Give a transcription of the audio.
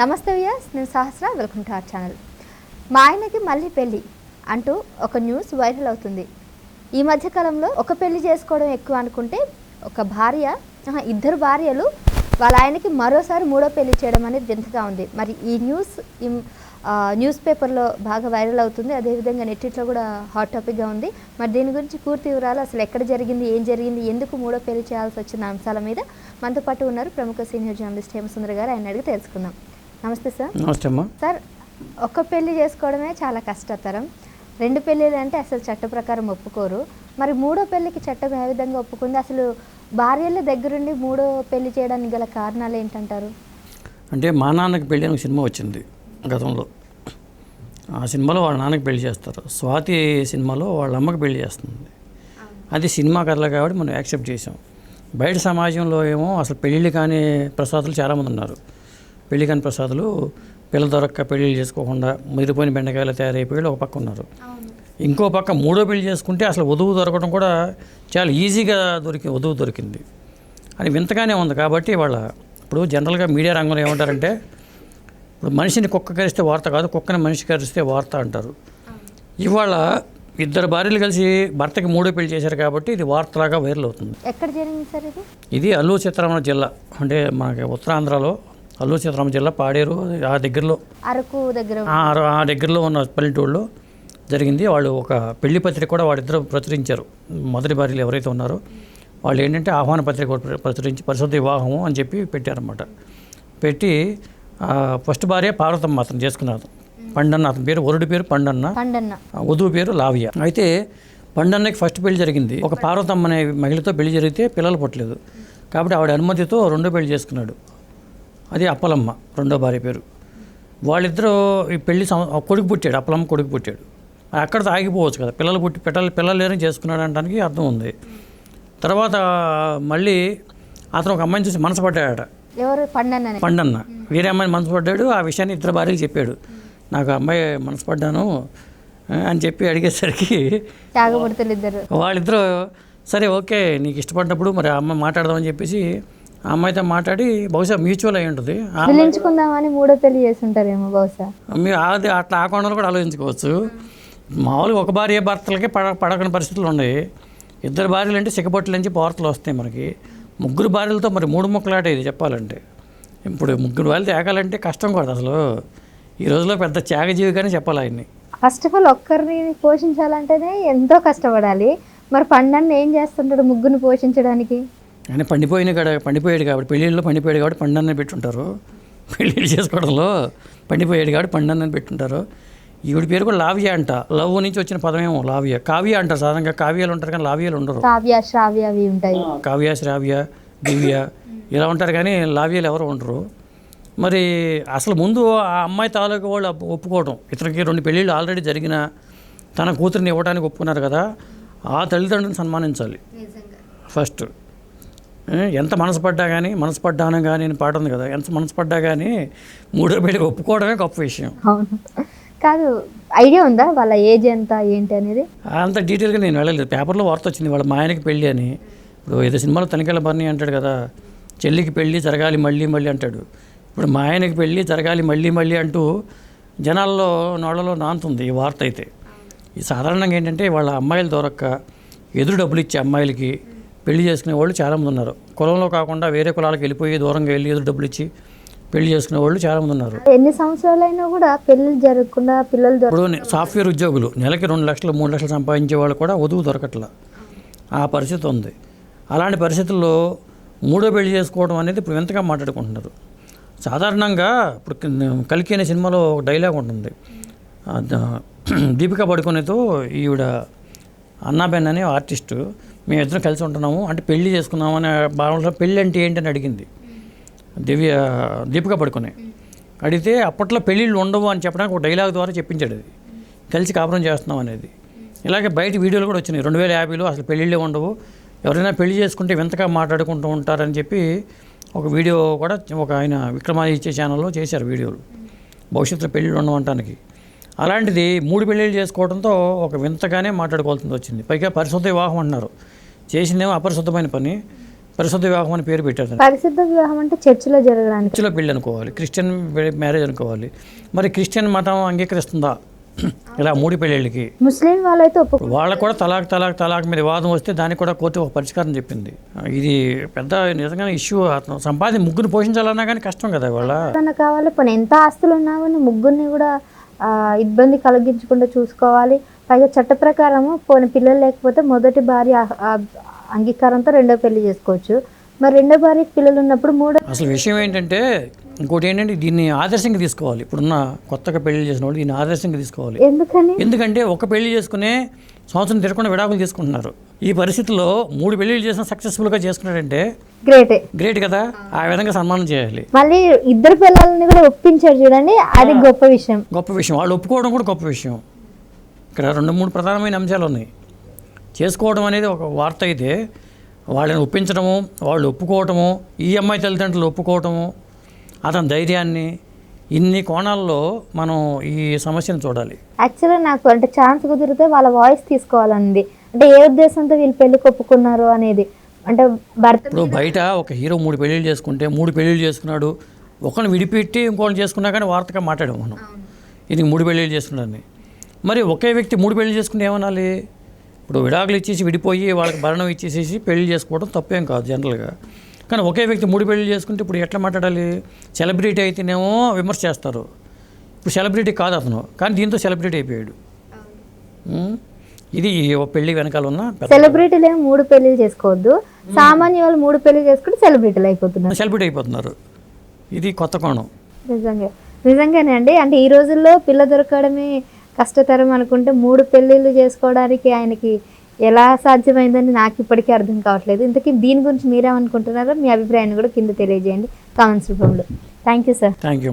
నమస్తే వ్యాస్ నేను Sahasra. Welcome to our channel. మా ఆయనకి మళ్ళీ పెళ్ళి అంటూ ఒక న్యూస్ వైరల్ అవుతుంది. ఈ మధ్యకాలంలో ఒక పెళ్ళి చేసుకోవడం ఎక్కువ అనుకుంటే ఒక భార్య ఇద్దరు భార్యలు వాళ్ళ ఆయనకి మరోసారి మూడో పెళ్ళి చేయడం అనేది వింతగా ఉంది. మరి ఈ న్యూస్ ఈ, న్యూస్ పేపర్లో బాగా వైరల్ అవుతుంది. అదేవిధంగా నెట్టిట్లో కూడా హాట్ టాపిక్గా ఉంది. మరి దీని గురించి పూర్తి వివరాలు అసలు ఎక్కడ జరిగింది ఏం జరిగింది ఎందుకు మూడో పెళ్ళి చేయాల్సి వచ్చిన అంశాల మీద మనతో పాటు ఉన్నారు ప్రముఖ సీనియర్ జర్నలిస్ట్ హేమసుందర్ గారు. ఆయన అడిగి తెలుసుకుందాం. నమస్తే సార్. నమస్తే అమ్మా. సార్ ఒక పెళ్ళి చేసుకోవడమే చాలా కష్టతరం. రెండు పెళ్ళిళ్ళు అంటే అసలు చట్ట ప్రకారం ఒప్పుకోరు. మరి మూడో పెళ్ళికి చట్టం ఏ విధంగా ఒప్పుకుంది? అసలు భార్యల దగ్గరుండి మూడో పెళ్ళి చేయడానికి గల కారణాలు ఏంటంటారు? అంటే మా నాన్నకి పెళ్ళి అని ఒక సినిమా వచ్చింది గతంలో. ఆ సినిమాలో వాళ్ళ నాన్నకి పెళ్ళి చేస్తారు. స్వాతి సినిమాలో వాళ్ళ అమ్మకి పెళ్ళి చేస్తుంది. అది సినిమా కథలు కాబట్టి మనం యాక్సెప్ట్ చేసాం. బయట సమాజంలో ఏమో అసలు పెళ్ళిళ్ళు కాని ప్రసాదులు చాలామంది ఉన్నారు. పెళ్ళి ప్రసాదులు పిల్లలు దొరక్క పెళ్ళిళ్ళు చేసుకోకుండా ముదిరిపోయిన బెండకాయలు తయారైపోయి ఒక పక్క ఉన్నారు. ఇంకో పక్క మూడో పెళ్ళి చేసుకుంటే అసలు వధువు దొరకడం కూడా చాలా ఈజీగా దొరికి వధువు దొరికింది. అని వింతగానే ఉంది కాబట్టి వాళ్ళ ఇప్పుడు జనరల్గా మీడియా రంగంలో ఏమంటారంటే ఇప్పుడు మనిషిని కుక్క కరిస్తే వార్త కాదు కుక్కని మనిషి కరిస్తే వార్త అంటారు. ఇవాళ ఇద్దరు భార్యలు కలిసి భర్తకి మూడో పెళ్ళి చేశారు కాబట్టి ఇది వార్తలాగా వైరల్ అవుతుంది. ఎక్కడ జరిగింది సార్ ఇది? ఇది అల్లూరు సీతారామరాజు జిల్లా అంటే మనకి ఉత్తరాంధ్రలో అల్లూరు సీతారామరాజు జిల్లా పాడేరు ఆ దగ్గరలో. అరకు దగ్గర. ఆ దగ్గరలో ఉన్న పల్లెటూరులో జరిగింది. వాళ్ళు ఒక పెళ్ళి పత్రిక కూడా వాళ్ళిద్దరు ప్రచురించారు. మొదటి భార్యలు ఎవరైతే ఉన్నారో వాళ్ళు ఏంటంటే ఆహ్వాన పత్రిక ప్రచురించి పరిశుద్ధ వివాహము అని చెప్పి పెట్టారన్నమాట. పెట్టి ఫస్ట్ భార్య పార్వతమ్మ అతను చేసుకున్నారు. పండన్న అతని పేరు వరుడి పేరు పండన్న. వధువు పేరు లావ్య. అయితే పండన్నకి ఫస్ట్ పెళ్ళి జరిగింది. ఒక పార్వతమ్మ అనే మహిళతో పెళ్ళి జరిగితే పిల్లలు పుట్టలేదు. కాబట్టి ఆవిడ అనుమతితో రెండో పెళ్ళి చేసుకున్నాడు. అది అప్పలమ్మ రెండో భార్య పేరు. వాళ్ళిద్దరూ ఈ పెళ్ళి కొడుకు పుట్టాడు అప్పలమ్మ కొడుకు పుట్టాడు. అక్కడితో ఆగిపోవచ్చు కదా పిల్లలు పుట్టి పెట్టాలి పిల్లలు లేరని చేసుకున్నాడు అనడానికి అర్థం ఉంది. తర్వాత మళ్ళీ అతను ఒక అమ్మాయిని చూసి మనసు పడ్డాడట. ఎవరు? పండన్ననే పండన్న. వేరే అమ్మాయిని మనసు పడ్డాడు ఆ విషయాన్ని ఇద్దరు భార్యలు చెప్పాడు. నాకు అమ్మాయి మనసు పడ్డాను అని చెప్పి అడిగేసరికి వాళ్ళిద్దరూ సరే ఓకే నీకు ఇష్టపడ్డప్పుడు మరి ఆ అమ్మాయి మాట్లాడదామని చెప్పేసి ఆ అమ్మాయితో మాట్లాడి బహుశా మ్యూచువల్ అయి ఉంటుంది. పిలించుకుందామని మూడో పెళ్ళి చేసి ఉంటారేమో బహుశా. మీ అది అట్లా ఆ కోణంలో కూడా ఆలోచించుకోవచ్చు. మామూలుగా ఒక భార్య భర్తలకి పడ పడకని పరిస్థితులు ఉన్నాయి. ఇద్దరు భార్యలు అంటే సిగపట్ల నుంచి వార్తలు వస్తాయి మనకి. ముగ్గురు భార్యలతో మరి మూడు ముక్కలాట ఇది చెప్పాలంటే. ఇప్పుడు ముగ్గురు వాళ్ళు తేగాలంటే కష్టం కూడా అసలు. ఈ రోజులో పెద్ద త్యాగజీవిగానే చెప్పాలి ఆయన్ని. ఫస్ట్ ఆఫ్ ఆల్ ఒక్కరిని పోషించాలంటేనే ఎంతో కష్టపడాలి. మరి పండన్న ఏం చేస్తుంటాడు ముగ్గురిని పోషించడానికి? ఆయన పండిపోయిన కాడ పండిపోయాడు కాబట్టి పెళ్ళిళ్ళలో పండిపోయాడు కాబట్టి పండన్న పెట్టుంటారు. పెళ్ళిళ్ళు చేసుకోవడంలో పండిపోయాడు కాబట్టి పండన్న పెట్టుంటారు. ఈవిడ పేరు కూడా లావ్య అంట. లవ్ నుంచి వచ్చిన పదమేమో లావ్య. కావ్య అంటారు సాధారణంగా. కావ్యాలు ఉంటారు కానీ లావ్యాలు ఉండరు. కావ్య శ్రావ్య ఉంటాయి. కావ్య శ్రావ్య దివ్య ఇలా ఉంటారు కానీ లావ్యాలు ఎవరు ఉండరు. మరి అసలు ముందు ఆ అమ్మాయి తాలూకు వాళ్ళు ఒప్పు- ఒప్పుకోవడం ఇతనికి రెండు పెళ్ళిళ్ళు ఆల్రెడీ జరిగిన తన కూతురిని ఇవ్వడానికి ఒప్పుకున్నారు కదా. ఆ తల్లిదండ్రులను సన్మానించాలి. ఫస్ట్ ఎంత మనసు పడ్డా కానీ మనసు పడ్డాను కానీ అని పాట ఉంది కదా ఎంత మనసు పడ్డా కానీ మూడో పెళ్ళి ఒప్పుకోవడమే గొప్ప విషయం. అవును. కాదు ఐడియా ఉందా వాళ్ళ ఏజ్ ఎంత ఏంటి అనేది? అంత డీటెయిల్గా నేను వెళ్ళలేదు. పేపర్లో వార్త వచ్చింది వాళ్ళ మా ఆయనకి పెళ్ళి అని. ఇప్పుడు ఏదో సినిమాలో తనిఖీల బర్ని అంటాడు కదా చెల్లికి పెళ్ళి జరగాలి మళ్ళీ మళ్ళీ అంటాడు. ఇప్పుడు మా ఆయనకి పెళ్ళి జరగాలి మళ్ళీ మళ్ళీ అంటూ జనాల్లో నోళ్ళలో నానుతుంది ఈ వార్త అయితే. ఈ సాధారణంగా ఏంటంటే వాళ్ళ అమ్మాయిలు దొరక్క ఎదురు డబ్బులు ఇచ్చే అమ్మాయిలకి పెళ్ళి చేసుకునే వాళ్ళు చాలామంది ఉన్నారు. కులంలో కాకుండా వేరే కులాలకు వెళ్ళిపోయి దూరంగా వెళ్ళి ఎదురు డబ్బులు ఇచ్చి పెళ్ళి చేసుకునే వాళ్ళు చాలామంది ఉన్నారు. ఎన్ని సంవత్సరాలైనా కూడా పెళ్ళిళ్ళు జరగకుండా పిల్లలు ఇప్పుడు సాఫ్ట్వేర్ ఉద్యోగులు నెలకి రెండు లక్షలు మూడు లక్షలు సంపాదించే వాళ్ళు కూడా వధువు దొరకట్లా. ఆ పరిస్థితి ఉంది. అలాంటి పరిస్థితుల్లో మూడో పెళ్ళి చేసుకోవడం అనేది ఇప్పుడు వింతగా మాట్లాడుకుంటున్నారు. సాధారణంగా ఇప్పుడు కల్కి అనే సినిమాలో ఒక డైలాగ్ ఉంటుంది. దీపికా పడుకునేతో ఈవిడ అన్నాబెన్ అనే ఆర్టిస్టు మేమిద్దరం కలిసి ఉంటున్నాము. అంటే పెళ్ళి చేసుకున్నాము అనే భావనలో పెళ్ళి అంటే ఏంటని అడిగింది. దివ్య దీపిక పడుకునే. అడిగితే అప్పట్లో పెళ్ళిళ్ళు ఉండవు అని చెప్పడానికి ఒక డైలాగ్ ద్వారా చెప్పించాడు అది. కలిసి కాపురం చేస్తున్నాం అనేది. ఇలాగే బయట వీడియోలు కూడా వచ్చినాయి. రెండు వేల యాభైలో అసలు పెళ్ళిళ్ళే ఉండవు. ఎవరైనా పెళ్ళి చేసుకుంటే వింతగా మాట్లాడుకుంటూ ఉంటారని చెప్పి ఒక వీడియో కూడా ఒక ఆయన విక్రమాదిత్య ఛానల్లో చేశారు వీడియోలు. భవిష్యత్తులో పెళ్ళిళ్ళు ఉండమంటానికి. అలాంటిది మూడు పెళ్ళిళ్ళు చేసుకోవడంతో ఒక వింతగానే మాట్లాడుకోవాల్సింది వచ్చింది. పైగా పరిశుద్ధ వివాహం అంటున్నారు. చేసిందేమో అపరిశుద్ధమైన పని. పరిశుద్ధ వివాహం అని పేరు పెట్టారు. పరిశుద్ధ వివాహం అంటే చర్చిలో జరగడానికి. చర్చిలో పెళ్ళి అనుకోవాలి. క్రిస్టియన్ మ్యారేజ్ అనుకోవాలి. మరి క్రిస్టియన్ మతం అంగీకరిస్తుందా? ఇలా మూడు పెళ్ళిళ్ళకి. ముస్లిం వాళ్ళైతే వాళ్ళకు కూడా తలాక్ తలాక్ తలాక్ మీద వాదం వస్తే దానికి కూడా కోర్టు ఒక పరిష్కారం చెప్పింది. ఇది పెద్ద నిజంగా ఇష్యూ అతను. సంపాది ముగ్గురు పోషించాలన్నా కానీ కష్టం కదా వాళ్ళ కావాలి. పోనీ ఎంత ఆస్తులు ఉన్నా కానీ ముగ్గురిని కూడా ఇబ్బంది కలిగించకుండా చూసుకోవాలి. పైగా చట్ట ప్రకారము పోనీ పిల్లలు లేకపోతే మొదటి భార్య అంగీకారంతో రెండో పెళ్ళి చేసుకోవచ్చు. మరి రెండో భార్యకి పిల్లలు ఉన్నప్పుడు మూడో అసలు విషయం ఏంటంటే ఇంకోటి ఏంటంటే దీన్ని ఆదర్శంగా తీసుకోవాలి. ఇప్పుడున్న కొత్తగా పెళ్ళి చేసిన వాళ్ళు దీన్ని ఆదర్శంగా తీసుకోవాలి. ఎందుకని? ఎందుకంటే ఒక పెళ్ళి చేసుకునే సంవత్సరం తిరగకుండా విడాకులు తీసుకుంటున్నారు. ఈ పరిస్థితిలో మూడు పెళ్ళిళ్ళు చేసిన సక్సెస్ఫుల్గా చేసుకున్నాడంటే గ్రేటే గ్రేట్ కదా? ఆ విధంగా సన్మానం చేయాలి. మళ్ళీ ఇద్దరు పిల్లల్ని కూడా ఒప్పించాడు చూడండి అది గొప్ప విషయం. గొప్ప విషయం. వాళ్ళు ఒప్పుకోవడం కూడా గొప్ప విషయం. ఇక్కడ రెండు మూడు ప్రధానమైన అంశాలు ఉన్నాయి. చేసుకోవడం అనేది ఒక వార్త అయితే వాళ్ళని ఒప్పించడము వాళ్ళు ఒప్పుకోవటము ఈ అమ్మాయి తల్లిదండ్రులు ఒప్పుకోవటము అతని ధైర్యాన్ని ఇన్ని కోణాల్లో మనం ఈ సమస్యను చూడాలి. యాక్చువల్గా నాకు అంటే ఛాన్స్ కుదిరితే వాళ్ళ వాయిస్ తీసుకోవాలనుంది అంటే ఏ ఉద్దేశంతో వీళ్ళు పెళ్ళి ఒప్పుకున్నారు అనేది. అంటే భర్త ఇప్పుడు బయట ఒక హీరో మూడు పెళ్ళిళ్ళు చేసుకుంటే మూడు పెళ్ళిళ్ళు చేసుకున్నాడు ఒకరిని విడిపెట్టి ఇంకోటి చేసుకున్నా కానీ వార్తగా మాట్లాడాము మనం. ఇది మూడు పెళ్ళిళ్ళు చేసుకున్నాడని మరి ఒకే వ్యక్తి మూడు పెళ్ళి చేసుకుంటే ఏమనాలి? ఇప్పుడు విడాకులు ఇచ్చేసి విడిపోయి వాళ్ళకి భరణం ఇచ్చేసేసి పెళ్ళి చేసుకోవడం తప్పేం కాదు జనరల్గా. కానీ ఒకే వ్యక్తి మూడు పెళ్ళి చేసుకుంటే ఇప్పుడు ఎట్లా మాట్లాడాలి? సెలబ్రిటీ అయితేనేమో విమర్శ చేస్తారు. ఇప్పుడు సెలబ్రిటీ కాదు అతను. కానీ దీంతో సెలబ్రిటీ అయిపోయాడు? ఇది పెళ్ళి వెనకాల ఉన్న సెలబ్రిటీలు మూడు పెళ్ళిలు చేసుకోవద్దు. సామాన్య వాళ్ళు మూడు పెళ్ళి చేసుకుంటే సెలబ్రిటీలు అయిపోతున్నారు. సెలబ్రిటీ అయిపోతున్నారు. ఇది కొత్త కోణం. నిజంగా. నిజంగానే అండి. అంటే ఈ రోజుల్లో పిల్ల దొరకడమే కష్టతరం అనుకుంటే మూడు పెళ్ళిళ్ళు చేసుకోవడానికి ఆయనకి ఎలా సాధ్యమైందని నాకు ఇప్పటికీ అర్థం కావట్లేదు. ఇంతకీ దీని గురించి మీరేమనుకుంటున్నారో మీ అభిప్రాయాన్ని కూడా కింద తెలియజేయండి. కామెంట్స్ రూపంలో. Thank you sir. Thank you